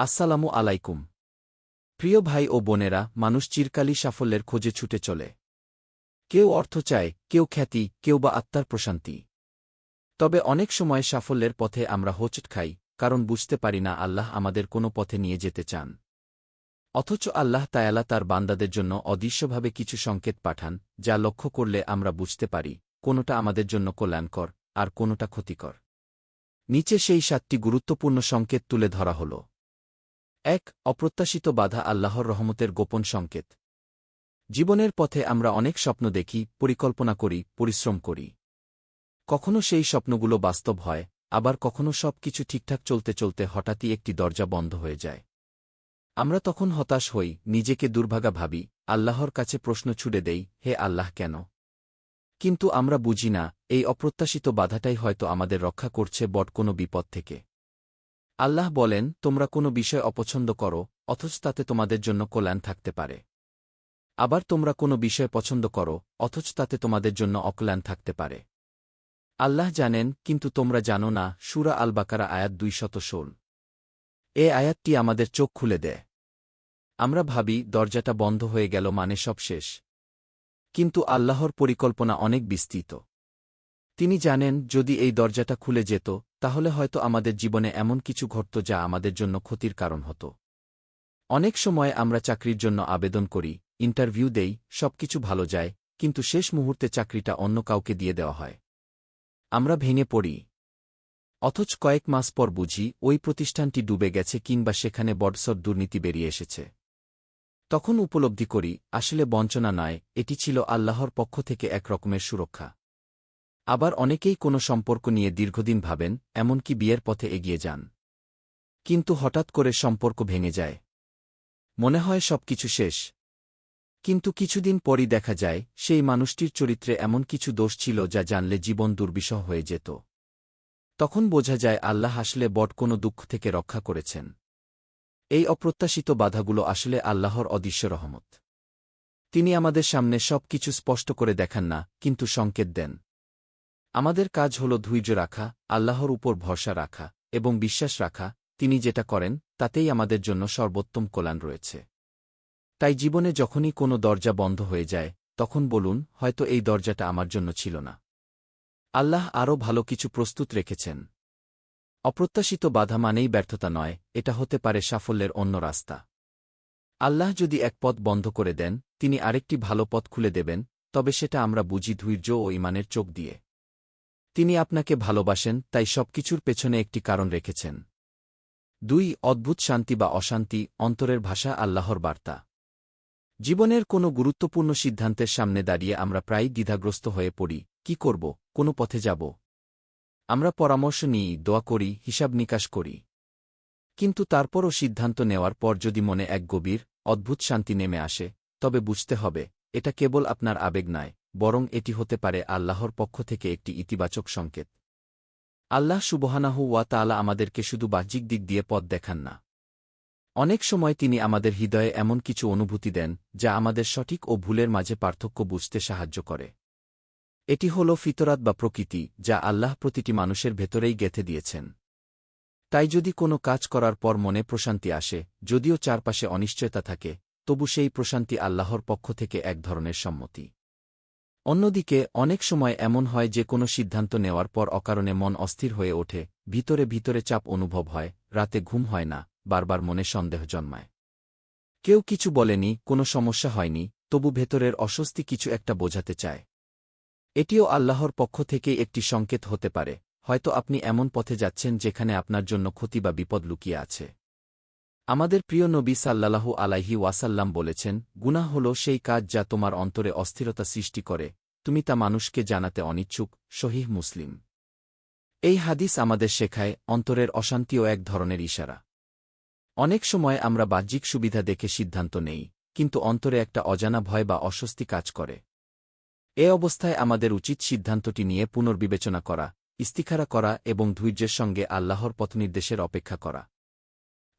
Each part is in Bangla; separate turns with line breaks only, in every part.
আসসালামু আলাইকুম। প্রিয় ভাই ও বোনেরা, মানুষ চিরকালই সাফল্যের খোঁজে ছুটে চলে। কেউ অর্থ চায়, কেউ খ্যাতি, কেউ বা আত্মার প্রশান্তি। তবে অনেক সময় সাফল্যের পথে আমরা হোচট খাই, কারণ বুঝতে পারি না আল্লাহ আমাদের কোনো পথে নিয়ে যেতে চান। অথচ আল্লাহ তায়ালা তার বান্দাদের জন্য অদৃশ্যভাবে কিছু সংকেত পাঠান, যা লক্ষ্য করলে আমরা বুঝতে পারি, কোনোটা আমাদের জন্য কল্যাণকর, আর কোনোটা ক্ষতিকর। নিচে সেই সাতটি গুরুত্বপূর্ণ সংকেত তুলে ধরা হল। এক অপ্রত্যাশিত বাধা আল্লাহর রহমতের গোপন সংকেত। জীবনের পথে আমরা অনেক স্বপ্ন দেখি, পরিকল্পনা করি, পরিশ্রম করি। কখনো সেই স্বপ্নগুলো বাস্তব হয়, আবার কখনো সব কিছু ঠিকঠাক চলতে চলতে হঠাৎই একটি দরজা বন্ধ হয়ে যায়। আমরা তখন হতাশ হই, নিজেকে দুর্ভাগা ভাবি, আল্লাহর কাছে প্রশ্ন ছুড়ে দেই, হে আল্লাহ, কেন? কিন্তু আমরা বুঝি না, এই অপ্রত্যাশিত বাধাটাই হয়তো আমাদের রক্ষা করছে বট কোনো বিপদ থেকে। আল্লাহ বলেন, তোমরা কোনো বিষয় অপছন্দ করো, অথচ তাতে তোমাদের জন্য কল্যাণ থাকতে পারে। আবার তোমরা কোনো বিষয় পছন্দ করো, অথচ তাতে তোমাদের জন্য অকল্যাণ থাকতে পারে। আল্লাহ জানেন, কিন্তু তোমরা জানো না, সুরা আল বাকারা আয়াত দুই শত ষোল। এ আয়াতটি আমাদের চোখ খুলে দেয়। আমরা ভাবি, দরজাটা বন্ধ হয়ে গেল মানে সব শেষ। কিন্তু আল্লাহর পরিকল্পনা অনেক বিস্তৃত। তিনি জানেন, যদি এই দরজাটা খুলে যেত, তাহলে হয়তো আমাদের জীবনে এমন কিছু ঘটত যা আমাদের জন্য ক্ষতির কারণ হতো। অনেক সময় আমরা চাকরির জন্য আবেদন করি, ইন্টারভিউ দেই, সবকিছু ভালো যায়, কিন্তু শেষ মুহূর্তে চাকরিটা অন্য কাউকে দিয়ে দেওয়া হয়। আমরা ভেঙে পড়ি। অথচ কয়েক মাস পর বুঝি, ওই প্রতিষ্ঠানটি ডুবে গেছে কিংবা সেখানে বডসর দুর্নীতি বেরিয়ে এসেছে। তখন উপলব্ধি করি, আসলে বঞ্চনা নয়, এটি ছিল আল্লাহর পক্ষ থেকে এক রকমের সুরক্ষা। আবার অনেকেই কোনো সম্পর্ক নিয়ে দীর্ঘদিন ভাবেন, এমনকি বিয়ের পথে এগিয়ে যান। কিন্তু হঠাৎ করে সম্পর্ক ভেঙে যায়। মনে হয় সবকিছু শেষ। কিন্তু কিছুদিন পরই দেখা যায়, সেই মানুষটির চরিত্রে এমন কিছু দোষ ছিল যা জানলে জীবন দুর্বিষহ হয়ে যেত। তখন বোঝা যায় আল্লাহ আসলে বট কোনো দুঃখ থেকে রক্ষা করেছেন। এই অপ্রত্যাশিত বাধাগুলো আসলে আল্লাহর অদৃশ্য রহমত। তিনি আমাদের সামনে সব কিছু স্পষ্ট করে দেখান না, কিন্তু সংকেত দেন। আমাদের কাজ হল ধৈর্য রাখা, আল্লাহর উপর ভরসা রাখা এবং বিশ্বাস রাখা, তিনি যেটা করেন, তাতেই আমাদের জন্য সর্বোত্তম কল্যাণ রয়েছে। তাই জীবনে যখনই কোনো দরজা বন্ধ হয়ে যায়, তখন বলুন, হয়তো এই দরজাটা আমার জন্য ছিল না। আল্লাহ আরও ভালো কিছু প্রস্তুত রেখেছেন। অপ্রত্যাশিত বাধা মানেই ব্যর্থতা নয়, এটা হতে পারে সাফল্যের অন্য রাস্তা। আল্লাহ যদি এক পথ বন্ধ করে দেন, তিনি আরেকটি ভালো পথ খুলে দেবেন, তবে সেটা আমরা বুঝি ধৈর্য ও ইমানের চোখ দিয়ে। তিনি আপনাকে ভালোবাসেন, তাই সবকিছুর পেছনে একটি কারণ রেখেছেন। দুই, অদ্ভুত শান্তি বা অশান্তি, অন্তরের ভাষা আল্লাহর বার্তা। জীবনের কোনো গুরুত্বপূর্ণ সিদ্ধান্তের সামনে দাঁড়িয়ে আমরা প্রায় দ্বিধাগ্রস্ত হয়ে পড়ি, কি করব, কোনো পথে যাব। আমরা পরামর্শ নিই, দোয়া করি, হিসাব নিকাশ করি। কিন্তু তারপরও সিদ্ধান্ত নেওয়ার পর যদি মনে এক গভীর, অদ্ভুত শান্তি নেমে আসে, তবে বুঝতে হবে, এটা কেবল আপনার আবেগ নয়। বরং এটি হতে পারে আল্লাহর পক্ষ থেকে একটি ইতিবাচক সংকেত। আল্লাহ সুবহানাহু ওয়া তালা আমাদেরকে শুধু বাহ্যিক দিক দিয়ে পথ দেখান না। অনেক সময় তিনি আমাদের হৃদয়ে এমন কিছু অনুভূতি দেন, যা আমাদের সঠিক ও ভুলের মাঝে পার্থক্য বুঝতে সাহায্য করে। এটি হল ফিতরাত বা প্রকৃতি, যা আল্লাহ প্রতিটি মানুষের ভেতরেই গেথে দিয়েছেন। তাই যদি কোনো কাজ করার পর মনে প্রশান্তি আসে, যদিও চারপাশে অনিশ্চয়তা থাকে, তবু সেই প্রশান্তি আল্লাহর পক্ষ থেকে এক ধরনের সম্মতি। অন্যদিকে, অনেক সময় এমন হয় যে কোনো সিদ্ধান্ত নেওয়ার পর অকারণে মন অস্থির হয়ে ওঠে, ভিতরে ভিতরে চাপ অনুভব হয়, রাতে ঘুম হয় না, বারবার মনে সন্দেহ জন্মায়। কেউ কিছু বলেনি, কোনো সমস্যা হয়নি, তবু ভেতরের অস্বস্তি কিছু একটা বোঝাতে চায়। এটিও আল্লাহর পক্ষ থেকেই একটি সংকেত হতে পারে, হয়তো আপনি এমন পথে যাচ্ছেন যেখানে আপনার জন্য ক্ষতি বা বিপদ লুকিয়ে আছে। আমাদের প্রিয় নবী সাল্লাল্লাহু আলাইহি ওয়াসাল্লাম বলেছেন, গুনাহ হল সেই কাজ যা তোমার অন্তরে অস্থিরতা সৃষ্টি করে তুমি তা মানুষকে জানাতে অনিচ্ছুক শহীহ মুসলিম। এই হাদিস আমাদের শেখায় অন্তরের অশান্তিও এক ধরনের ইশারা। অনেক সময় আমরা বাহ্যিক সুবিধা দেখে সিদ্ধান্ত নেই, কিন্তু অন্তরে একটা অজানা ভয় বা অস্বস্তি কাজ করে। এ অবস্থায় আমাদের উচিত সিদ্ধান্তটি নিয়ে পুনর্বিবেচনা করা, ইস্তিখারা করা এবং ধৈর্যের সঙ্গে আল্লাহর পথনির্দেশের অপেক্ষা করা।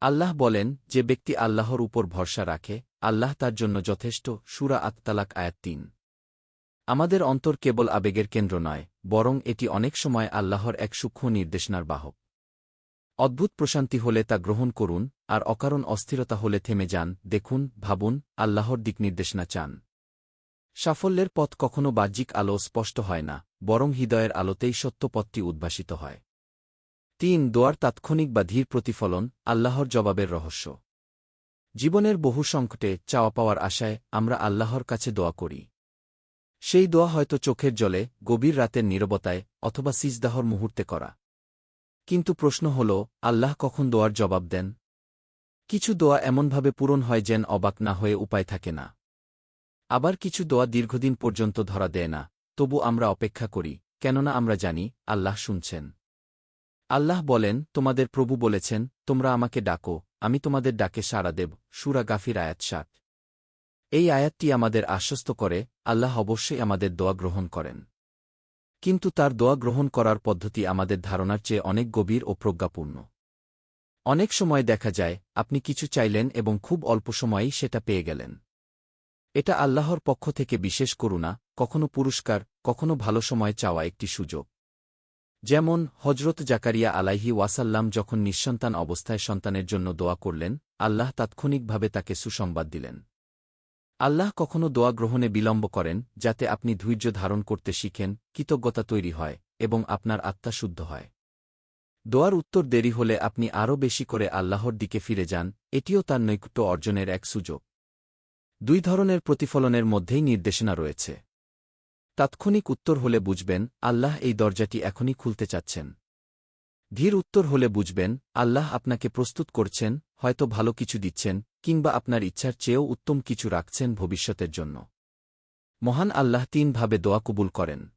আল্লাহ বলেন, যে ব্যক্তি আল্লাহর উপর ভরসা রাখে, আল্লাহ তার জন্য যথেষ্ট, সুরা আত্মালাক আয়াত তিন। আমাদের অন্তর কেবল আবেগের কেন্দ্র নয়, বরং এটি অনেক সময় আল্লাহর এক সূক্ষ্ম নির্দেশনার বাহক। অদ্ভুত প্রশান্তি হলে তা গ্রহণ করুন, আর অকারণ অস্থিরতা হলে থেমে যান, দেখুন, ভাবুন, আল্লাহর দিক নির্দেশনা চান। সাফল্যের পথ কখনো বাহ্যিক আলো স্পষ্ট হয় না, বরং হৃদয়ের আলোতেই সত্য পথটি উদ্ভাসিত হয়। তিন, দোয়ার তাৎক্ষণিক বা ধীর প্রতিফলন, আল্লাহর জবাবের রহস্য। জীবনের বহু সংকটে চাওয়া পাওয়ার আশায় আমরা আল্লাহর কাছে দোয়া করি। সেই দোয়া হয়তো চোখের জলে, গভীর রাতের নীরবতায়, অথবা সিজদাহর মুহূর্তে করা। কিন্তু প্রশ্ন হল, আল্লাহ কখন দোয়ার জবাব দেন? কিছু দোয়া এমনভাবে পূরণ হয় যেন অবাক না হয়ে উপায় থাকে না। আবার কিছু দোয়া দীর্ঘদিন পর্যন্ত ধরা দেয় না, তবু আমরা অপেক্ষা করি, কেননা আমরা জানি, আল্লাহ শুনছেন। আল্লাহ বলেন, তোমাদের প্রভু বলেছেন, তোমরা আমাকে ডাকো, আমি তোমাদের ডাকে সাড়া দেব, সুরা গাফির আয়াত ষাট এই আয়াতটি আমাদের আশ্বস্ত করে, আল্লাহ অবশ্যই আমাদের দোয়া গ্রহণ করেন। কিন্তু তার দোয়া গ্রহণ করার পদ্ধতি আমাদের ধারণার চেয়ে অনেক গভীর ও প্রজ্ঞাপূর্ণ। অনেক সময় দেখা যায়, আপনি কিছু চাইলেন এবং খুব অল্প সময়েই সেটা পেয়ে গেলেন। এটা আল্লাহর পক্ষ থেকে বিশেষ করুণা, কখনো পুরস্কার, কখনো ভালো সময় চাওয়া একটি সুযোগ। যেমন হজরত জাকারিয়া আলাইহি ওয়াসাল্লাম যখন নিঃসন্তান অবস্থায় সন্তানের জন্য দোয়া করলেন, আল্লাহ তাৎক্ষণিকভাবে তাকে সুসংবাদ দিলেন। আল্লাহ কখনো দোয়া গ্রহণে বিলম্ব করেন, যাতে আপনি ধৈর্য ধারণ করতে শিখেন, কৃতজ্ঞতা তৈরি হয়, এবং আপনার আত্মা শুদ্ধ হয়। দোয়ার উত্তর দেরি হলে আপনি আরও বেশি করে আল্লাহর দিকে ফিরে যান, এটিও তার নৈকট্য অর্জনের এক সুযোগ। দুই ধরনের প্রতিফলনের মধ্যেই নির্দেশনা রয়েছে। তাৎক্ষণিক উত্তর হলে বুঝবেন, আল্লাহ এই দরজাটি এখনই খুলতে চাচ্ছেন। ধীর উত্তর হলে বুঝবেন, আল্লাহ আপনাকে প্রস্তুত করছেন, হয়তো ভালো কিছু দিচ্ছেন কিংবা আপনার ইচ্ছার চেয়েও উত্তম কিছু রাখছেন ভবিষ্যতের জন্য। মহান আল্লাহ তিনভাবে দোয়া কবুল করেন।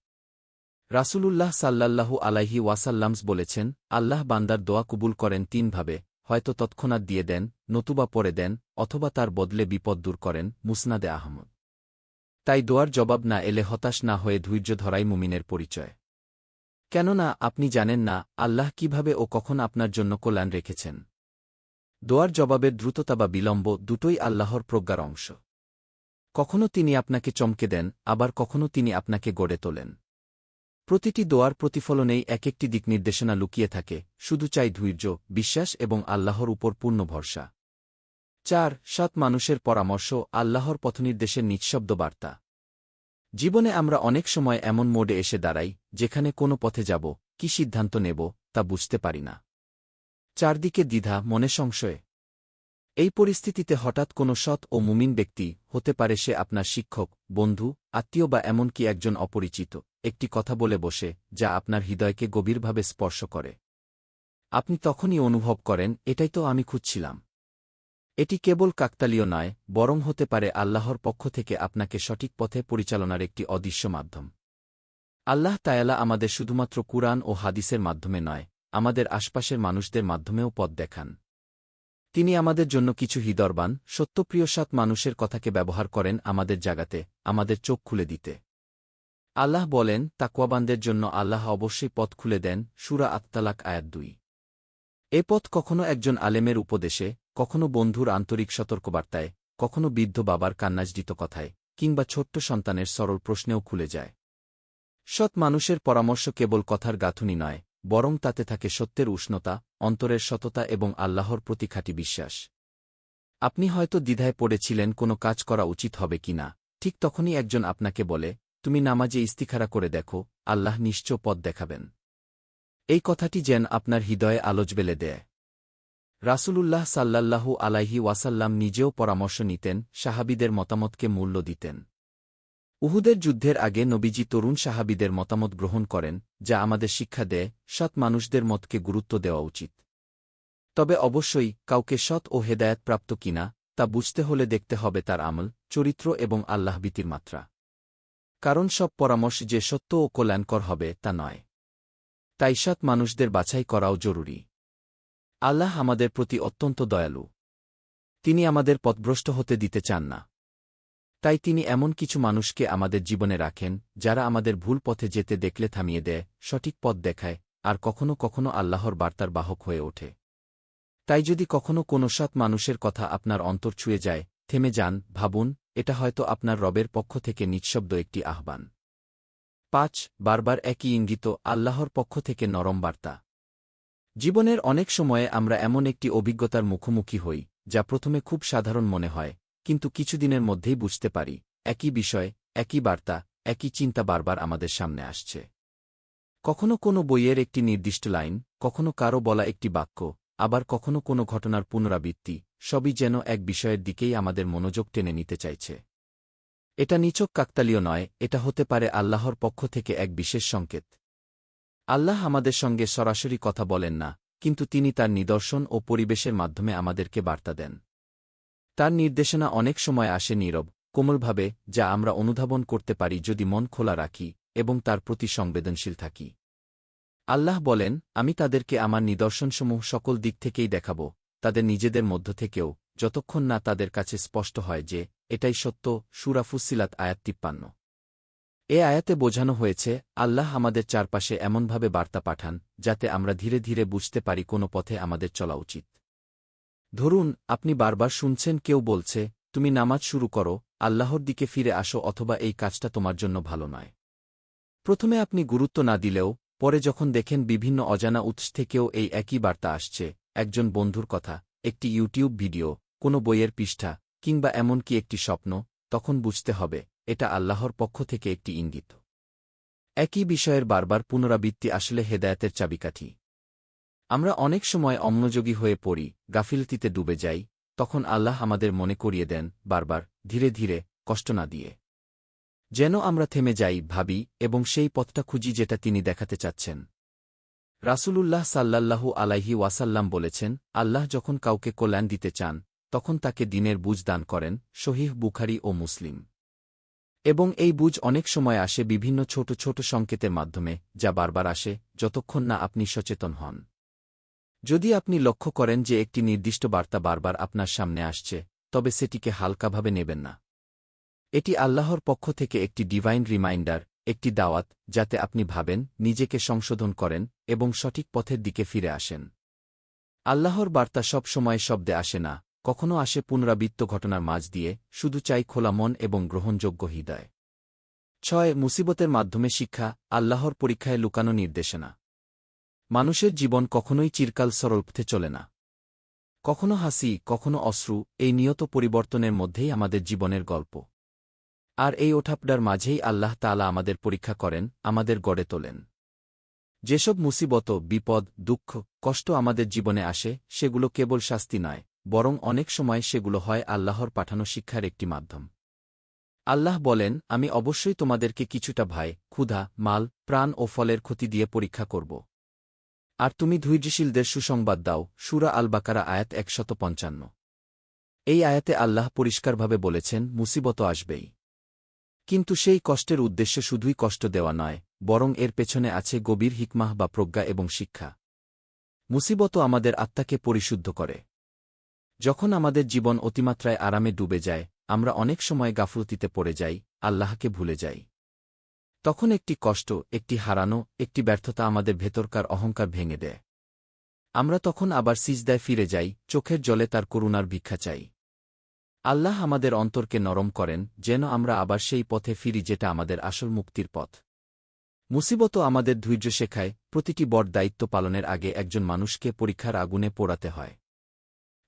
রাসূলুল্লাহ সাল্লাল্লাহু আলাইহি ওয়াসাল্লামস বলেছেন, আল্লাহ বান্দার দোয়া কবুল করেন তিনভাবে, হয়তো তৎক্ষণাৎ দিয়ে দেন, নতুবা পরে দেন, অথবা তার বদলে বিপদ দূর করেন, মুসনাদে আহমদ। তাই দোয়ার জবাব না এলে হতাশ না হয়ে ধৈর্য ধরাই মুমিনের পরিচয়। কেননা আপনি জানেন না আল্লাহ কীভাবে ও কখন আপনার জন্য কল্যাণ রেখেছেন। দোয়ার জবাবের দ্রুততা বা বিলম্ব দুটোই আল্লাহর প্রজ্ঞার অংশ। কখনো তিনি আপনাকে চমকে দেন, আবার কখনো তিনি আপনাকে গড়ে তোলেন। প্রতিটি দোয়ার প্রতিফলনেই এক একটি দিক নির্দেশনা লুকিয়ে থাকে, শুধু চাই ধৈর্য, বিশ্বাস এবং আল্লাহর উপর পূর্ণ ভরসা। চার, সাত মানুষের পরামর্শ, আল্লাহর পথনির্দেশের নিঃশব্দ বার্তা। জীবনে আমরা অনেক সময় এমন মোডে এসে দাঁড়াই, যেখানে কোনো পথে যাব, কি সিদ্ধান্ত নেব, তা বুঝতে পারি না। চারদিকে দ্বিধা, মনে সংশয়ে। এই পরিস্থিতিতে হঠাৎ কোনো সৎ ও মুমিন ব্যক্তি হতে পারে সে আপনার শিক্ষক, বন্ধু, আত্মীয় বা এমনকি একজন অপরিচিত, একটি কথা বলে বসে, যা আপনার হৃদয়কে গভীরভাবে স্পর্শ করে। আপনি তখনই অনুভব করেন, এটাই তো আমি খুঁজছিলাম। এটি কেবল কাকতালীয় নয়, বরং হতে পারে আল্লাহর পক্ষ থেকে আপনাকে সঠিক পথে পরিচালনার একটি অদৃশ্য মাধ্যম। আল্লাহ তায়ালা আমাদের শুধুমাত্র কুরআন ও হাদিসের মাধ্যমে নয় আমাদের আশপাশের মানুষদের মাধ্যমেও পথ দেখান। তিনি আমাদের জন্য কিছু হৃদরবান সত্যপ্রিয় সাত মানুষের কথাকে ব্যবহার করেন আমাদের জাগাতে, আমাদের চোখ খুলে দিতে। আল্লাহ বলেন তাকুয়াবানদের জন্য আল্লাহ অবশ্যই পথ খুলে দেন, সুরা আত্মালাক আয়াত দুই। এ পথ কখনো একজন আলেমের উপদেশে, কখনো বন্ধুর আন্তরিক সতর্কবার্তায়, কখনো বৃদ্ধ বাবার কান্নাজডিত কথায়, কিংবা ছোট্ট সন্তানের সরল প্রশ্নেও খুলে যায়। সৎ মানুষের পরামর্শ কেবল কথার গাঁথুনি নয় বরং তাতে থাকে সত্যের উষ্ণতা, অন্তরের সততা এবং আল্লাহর প্রতি খাঁটি বিশ্বাস। আপনি হয়তো দ্বিধায় পড়েছিলেন কোনো কাজ করা উচিত হবে কিনা ঠিক তখনই একজন আপনাকে বলে, তুমি নামাজে ইস্তিখারা করে দেখো, আল্লাহ নিশ্চয় পথ দেখাবেন। এই কথাটি যেন আপনার হৃদয়ে আলোচ বেলে দেয়। রাসূলুল্লাহ সাল্লাল্লাহু আলাইহি ওয়াসাল্লাম নিজেও পরামর্শ নিতেন, সাহাবিদের মতামতকে মূল্য দিতেন। উহুদের যুদ্ধের আগে নবীজি তরুণ সাহাবিদের মতামত গ্রহণ করেন, যা আমাদের শিক্ষা দেয়, সৎ মানুষদের মতকে গুরুত্ব দেওয়া উচিত। তবে অবশ্যই, কাউকে সৎ ও হেদায়তপ্রাপ্ত কিনা, তা বুঝতে হলে দেখতে হবে তার আমল, চরিত্র এবং আল্লাহবিতির মাত্রা। কারণ সব পরামর্শ যে সত্য ও কল্যাণকর হবে, তা নয়। তাই সৎ মানুষদের বাছাই করাও জরুরি। আল্লাহ আমাদের প্রতি অত্যন্ত দয়ালু। তিনি আমাদের পথভ্রষ্ট হতে দিতে চান না। তাই তিনি এমন কিছু মানুষকে আমাদের জীবনে রাখেন, যারা আমাদের ভুল পথে যেতে দেখলে থামিয়ে দেয়, সঠিক পথ দেখায়, আর কখনো কখনো আল্লাহর বার্তার বাহক হয়ে ওঠে। তাই যদি কখনো কোনো সৎ মানুষের কথা আপনার অন্তর ছুঁয়ে যায়, থেমে যান, ভাবুন, এটা হয়তো আপনার রবের পক্ষ থেকে নিঃশব্দ একটি আহ্বান। পাঁচ, বারবার একই ইঙ্গিত, আল্লাহর পক্ষ থেকে নরম বার্তা। জীবনের অনেক সময়ে আমরা এমন একটি অভিজ্ঞতার মুখোমুখি হই, যা প্রথমে খুব সাধারণ মনে হয় কিন্তু কিছুদিনের মধ্যেই বুঝতে পারি, একই বিষয়, একই বার্তা, একই চিন্তা বারবার আমাদের সামনে আসছে। কখনো কোনো বইয়ের একটি নির্দিষ্ট লাইন, কখনো কারও বলা একটি বাক্য, আবার কখনো কোনো ঘটনার পুনরাবৃত্তি, সবই যেন এক বিষয়ের দিকেই আমাদের মনোযোগ টেনে নিতে চাইছে। এটা নিচক কাকতালীয় নয়, এটা হতে পারে আল্লাহর পক্ষ থেকে এক বিশেষ সংকেত। আল্লাহ আমাদের সঙ্গে সরাসরি কথা বলেন না, কিন্তু তিনি তার নিদর্শন ও পরিবেশের মাধ্যমে আমাদেরকে বার্তা দেন। তার নির্দেশনা অনেক সময় আসে নীরব, কোমলভাবে, যা আমরা অনুধাবন করতে পারি যদি মন খোলা রাখি এবং তার প্রতি সংবেদনশীল থাকি। আল্লাহ বলেন, আমি তাদেরকে আমার নিদর্শনসমূহ সকল দিক থেকেই দেখাব, তাদের নিজেদের মধ্য থেকেও, যতক্ষণ না তাদের কাছে স্পষ্ট হয় যে, এটাই সত্য সুরাফুসিলাত আয়াত তিপ্পান্ন। এ আয়াতে বোঝানো হয়েছে, আল্লাহ আমাদের চারপাশে এমনভাবে বার্তা পাঠান, যাতে আমরা ধীরে ধীরে বুঝতে পারি কোনো পথে আমাদের চলা উচিত। ধরুন, আপনি বারবার শুনছেন, কেউ বলছে, তুমি নামাজ শুরু করো, আল্লাহর দিকে ফিরে আসো অথবা এই কাজটা তোমার জন্য ভালো নয়। প্রথমে আপনি গুরুত্ব না দিলেও, পরে যখন দেখেন বিভিন্ন অজানা উৎস থেকেও এই একই বার্তা আসছে, একজন বন্ধুর কথা, একটি ইউটিউব ভিডিও, কোনো বইয়ের পৃষ্ঠা, কিংবা এমনকি একটি স্বপ্ন, তখন বুঝতে হবে, এটা আল্লাহর পক্ষ থেকে একটি ইঙ্গিত। একই বিষয়ের বারবার পুনরাবৃত্তি আসলে হেদায়তের চাবিকাঠি। আমরা অনেক সময় অমনোযোগী হয়ে পড়ি, গাফিলতিতে ডুবে যাই, তখন আল্লাহ আমাদের মনে করিয়ে দেন বারবার, ধীরে ধীরে, কষ্ট না দিয়ে। যেন আমরা থেমে যাই, ভাবি, এবং সেই পথটা খুঁজি যেটা তিনি দেখাতে চাচ্ছেন। রাসূলুল্লাহ সাল্লাল্লাহু আলাইহি ওয়াসাল্লাম বলেছেন, আল্লাহ যখন কাউকে কল্যাণ দিতে চান, তখন তাকে দিনের বুঝ দান করেন শহীহ বুখারি ও মুসলিম। এবং এই বুঝ অনেক সময় আসে বিভিন্ন ছোট ছোট সংকেতের মাধ্যমে, যা বারবার আসে, যতক্ষণ না আপনি সচেতন হন। যদি আপনি লক্ষ্য করেন যে একটি নির্দিষ্ট বার্তা বারবার আপনার সামনে আসছে, তবে সেটিকে হালকাভাবে নেবেন না। এটি আল্লাহর পক্ষ থেকে একটি ডিভাইন রিমাইন্ডার একটি দাওয়াত, যাতে আপনি ভাবেন, নিজেকে সংশোধন করেন, এবং সঠিক পথের দিকে ফিরে আসেন। আল্লাহর বার্তা সব সময় শব্দে আসে না, কখনো আসে পুনরাবৃত্ত ঘটনার মাঝ দিয়ে, শুধু চাই খোলা মন এবং গ্রহণযোগ্য হৃদয়। ছয়, মুসিবতের মাধ্যমে শিক্ষা, আল্লাহর পরীক্ষায় লুকানো নির্দেশনা। মানুষের জীবন কখনোই চিরকাল সরলপথে চলে না। কখনো হাসি, কখনো অশ্রু, এই নিয়ত পরিবর্তনের মধ্যেই আমাদের জীবনের গল্প। আর এই ওঠাপডার মাঝেই আল্লাহ তালা আমাদের পরীক্ষা করেন, আমাদের গড়ে তোলেন। যেসব মুসিবত, বিপদ, দুঃখ, কষ্ট আমাদের জীবনে আসে, সেগুলো কেবল শাস্তি নয়, বরং অনেক সময় সেগুলো হয় আল্লাহর পাঠানো শিক্ষার একটি মাধ্যম। আল্লাহ বলেন, আমি অবশ্যই তোমাদেরকে কিছুটা ভাই, ক্ষুধা, মাল, প্রাণ ও ফলের ক্ষতি দিয়ে পরীক্ষা করব। আর তুমি ধৈর্যশীলদের সুসংবাদ দাও, সুরা আল বাকারা আয়াত একশত পঞ্চান্ন। এই আয়াতে আল্লাহ পরিষ্কারভাবে বলেছেন মুসিবত আসবেই। কিন্তু সেই কষ্টের উদ্দেশ্য শুধুই কষ্ট দেওয়া নয়, বরং এর পেছনে আছে গভীর হিকমাহ বা প্রজ্ঞা এবং শিক্ষা। মুসিবত আমাদের আত্মাকে পরিশুদ্ধ করে। যখন আমাদের জীবন অতিমাত্রায় আরামে ডুবে যায়, আমরা অনেক সময় গাফলতিতে পড়ে যাই, আল্লাহকে ভুলে যাই। তখন একটি কষ্ট, একটি হারানো, একটি ব্যর্থতা আমাদের ভেতরকার অহংকার ভেঙে দেয়। আমরা তখন আবার সিজদায় ফিরে যাই, চোখের জলে তার করুণার ভিক্ষা চাই। আল্লাহ আমাদের অন্তরকে নরম করেন, যেন আমরা আবার সেই পথে ফিরি যেটা আমাদের আসল মুক্তির পথ। মুসিবত আমাদের ধৈর্য শেখায়, প্রতিটি বড় দায়িত্ব পালনের আগে একজন মানুষকে পরীক্ষার আগুনে পোড়াতে হয়।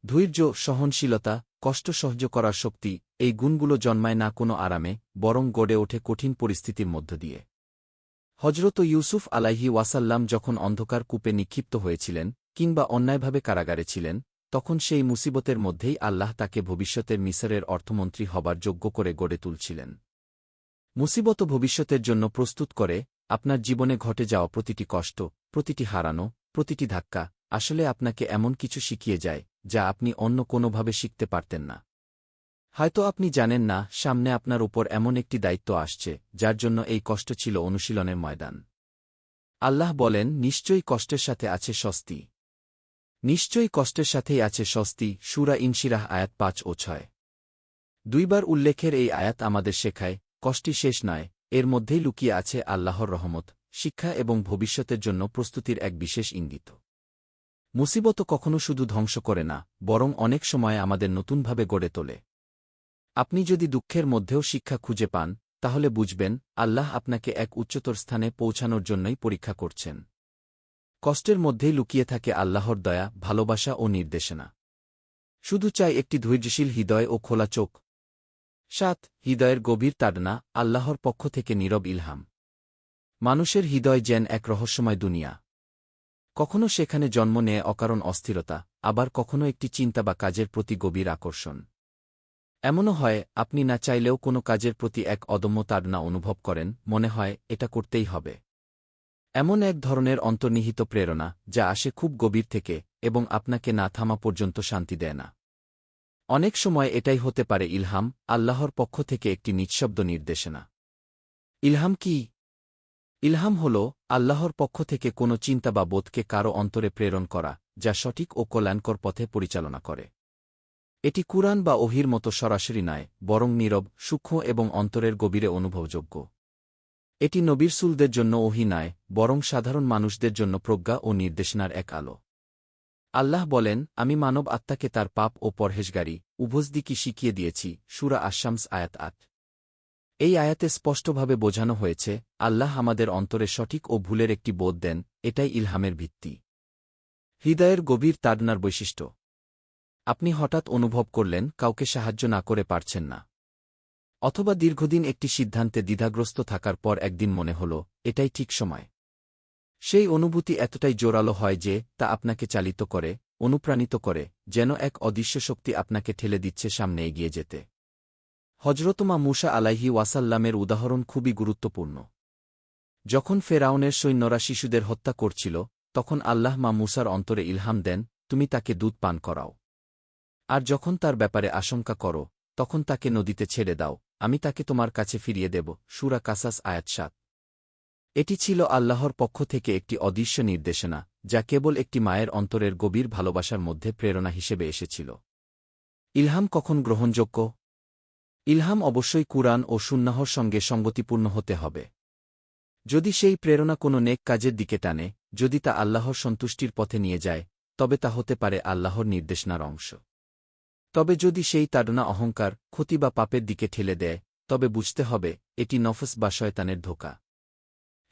ধৈর্য, সহনশীলতা, কষ্ট সহ্য করার শক্তি, এই গুণগুলো জন্মায় না কোনো আরামে, বরং গড়ে ওঠে কঠিন পরিস্থিতির মধ্য দিয়ে। হজরত ইউসুফ আলাইহি ওয়াসাল্লাম যখন অন্ধকার কূপে নিক্ষিপ্ত হয়েছিলেন, কিংবা অন্যায়ভাবে কারাগারে ছিলেন, তখন সেই মুসিবতের মধ্যেই আল্লাহ তাকে ভবিষ্যতের মিসরের অর্থমন্ত্রী হবার যোগ্য করে গড়ে তুলছিলেন। মুসিবত ভবিষ্যতের জন্য প্রস্তুত করে, আপনার জীবনে ঘটে যাওয়া প্রতিটি কষ্ট, প্রতিটি হারানো, প্রতিটি ধাক্কা, আসলে আপনাকে এমন কিছু শিখিয়ে যায় যা আপনি অন্য কোনোভাবে শিখতে পারতেন না। হয়তো আপনি জানেন না, সামনে আপনার উপর এমন একটি দায়িত্ব আসছে, যার জন্য এই কষ্ট ছিল অনুশীলনের ময়দান। আল্লাহ বলেন, নিশ্চয়ই কষ্টের সাথে আছে স্বস্তি। নিশ্চয়ই কষ্টের সাথেই আছে স্বস্তি। সুরা ইনশিরাহ আয়াত পাঁচ ও ছয়। দুইবার উল্লেখের এই আয়াত আমাদের শেখায়, কষ্টি শেষ নয়, এর মধ্যেই লুকিয়ে আছে আল্লাহর রহমত, শিক্ষা এবং ভবিষ্যতের জন্য প্রস্তুতির এক বিশেষ ইঙ্গিত। মুসিবত কখনো শুধু ধ্বংস করে না, বরং অনেক সময় আমাদের নতুনভাবে গড়ে তোলে। আপনি যদি দুঃখের মধ্যেও শিক্ষা খুঁজে পান, তাহলে বুঝবেন, আল্লাহ আপনাকে এক উচ্চতর স্থানে পৌঁছানোর জন্যই পরীক্ষা করছেন। কষ্টের মধ্যেই লুকিয়ে থাকে আল্লাহর দয়া, ভালোবাসা ও নির্দেশনা। শুধু চাই একটি ধৈর্যশীল হৃদয় ও খোলা চোখ। সাত, হৃদয়ের গভীর তাড়না, আল্লাহর পক্ষ থেকে নীরব ইলহাম। মানুষের হৃদয় যেন এক রহস্যময় দুনিয়া। কখনো সেখানে জন্ম নেয় অকারণ অস্থিরতা, আবার কখনো একটি চিন্তা বা কাজের প্রতি গভীর আকর্ষণ। এমনও হয়, আপনি না চাইলেও কোনো কাজের প্রতি এক অদম্য তাড়না অনুভব করেন, মনে হয়, এটা করতেই হবে। এমন এক ধরনের অন্তর্নিহিত প্রেরণা, যা আসে খুব গভীর থেকে, এবং আপনাকে না থামা পর্যন্ত শান্তি দেয় না। অনেক সময় এটাই হতে পারে ইলহাম, আল্লাহর পক্ষ থেকে একটি নিঃশব্দ নির্দেশনা। ইলহাম কি? ইলহাম হল আল্লাহর পক্ষ থেকে কোনো চিন্তা বা বোধকে কারও অন্তরে প্রেরণ করা, যা সঠিক ও কল্যাণকর পথে পরিচালনা করে। এটি কুরআন বা ওহির মতো সরাসরি নয়, বরং নীরব, সূক্ষ্ম এবং অন্তরের গভীরে অনুভবযোগ্য। এটি নবীর সুলদের জন্য ওহি নয়, বরং সাধারণ মানুষদের জন্য প্রজ্ঞা ও নির্দেশনার এক আলো। আল্লাহ বলেন, আমি মানব আত্মাকে তার পাপ ও পরহেজগারি উভজদিকি শিখিয়ে দিয়েছি সুরা আশামস আয়াত আট। এই আয়াতে স্পষ্টভাবে বোঝানো হয়েছে, আল্লাহ আমাদের অন্তরে সঠিক ও ভুলের একটি বোধ দেন, এটাই ইলহামের ভিত্তি। হৃদয়ের গভীর তাডনার বৈশিষ্ট্য। আপনি হঠাৎ অনুভব করলেন, কাউকে সাহায্য না করে পারছেন না। অথবা দীর্ঘদিন একটি সিদ্ধান্তে দ্বিধাগ্রস্ত থাকার পর একদিন মনে হল, এটাই ঠিক সময়। সেই অনুভূতি এতটাই জোরালো হয় যে, তা আপনাকে চালিত করে, অনুপ্রাণিত করে, যেন এক অদৃশ্য শক্তি আপনাকে ঠেলে দিচ্ছে সামনে এগিয়ে যেতে। হজরতমা মুসা আলাইহি ওয়াসাল্লামের উদাহরণ খুবই গুরুত্বপূর্ণ। যখন ফেরাউনের সৈন্যরা শিশুদের হত্যা করছিল, তখন আল্লাহ মা মুসার অন্তরে ইলহাম দেন, তুমি তাকে দুধ পান করাও। আর যখন তার ব্যাপারে আশঙ্কা করো, তখন তাকে নদীতে ছেড়ে দাও, আমি তাকে তোমার কাছে ফিরিয়ে দেব। সুরা কাসাস আয়াত সাত। এটি ছিল আল্লাহর পক্ষ থেকে একটি অদৃশ্য নির্দেশনা, যা কেবল একটি মায়ের অন্তরের গভীর ভালোবাসার মধ্যে প্রেরণা হিসেবে এসেছিল। ইলহাম কখন গ্রহণযোগ্য? ইলহাম অবশ্যই কুরআন ও সুন্নাহর সঙ্গে সঙ্গতিপূর্ণ হতে হবে। যদি সেই প্রেরণা কোনো নেক কাজের দিকে টানে, যদি তা আল্লাহর সন্তুষ্টির পথে নিয়ে যায়, তবে তা হতে পারে আল্লাহর নির্দেশনার অংশ। তবে যদি সেই তাড়না অহংকার, ক্ষতি বা পাপের দিকে ঠেলে দেয়, তবে বুঝতে হবে, এটি নফস বা শয়তানের ধোকা।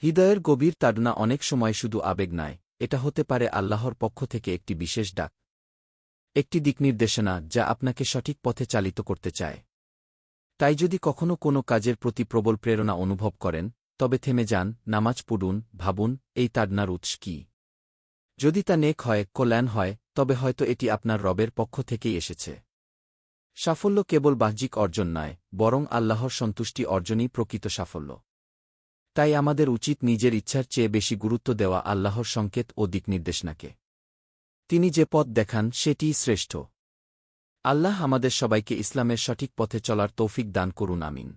হৃদয়ের গভীর তাড়না অনেক সময় শুধু আবেগ নয়, এটা হতে পারে আল্লাহর পক্ষ থেকে একটি বিশেষ ডাক। একটি দিকনির্দেশনা যা আপনাকে সঠিক পথে চালিত করতে চায়। তাই যদি কখনো কোনো কাজের প্রতি প্রবল প্রেরণা অনুভব করেন, তবে থেমে যান, নামাজ পড়ুন, ভাবুন, এই তাডনার উৎস কি? যদি তা নেক হয়, কল্যাণ হয়, তবে হয়তো এটি আপনার রবের পক্ষ থেকেই এসেছে। সাফল্য কেবল বাহ্যিক অর্জন নয়, বরং আল্লাহর সন্তুষ্টি অর্জনই প্রকৃত সাফল্য। তাই আমাদের উচিত নিজের ইচ্ছার চেয়ে বেশি গুরুত্ব দেওয়া আল্লাহর সংকেত ও দিকনির্দেশনাকে তিনি যে পথ দেখান, সেটিই শ্রেষ্ঠ। আল্লাহ আমাদের সবাইকে ইসলামের সঠিক পথে চলার তৌফিক দান করুন আমিন।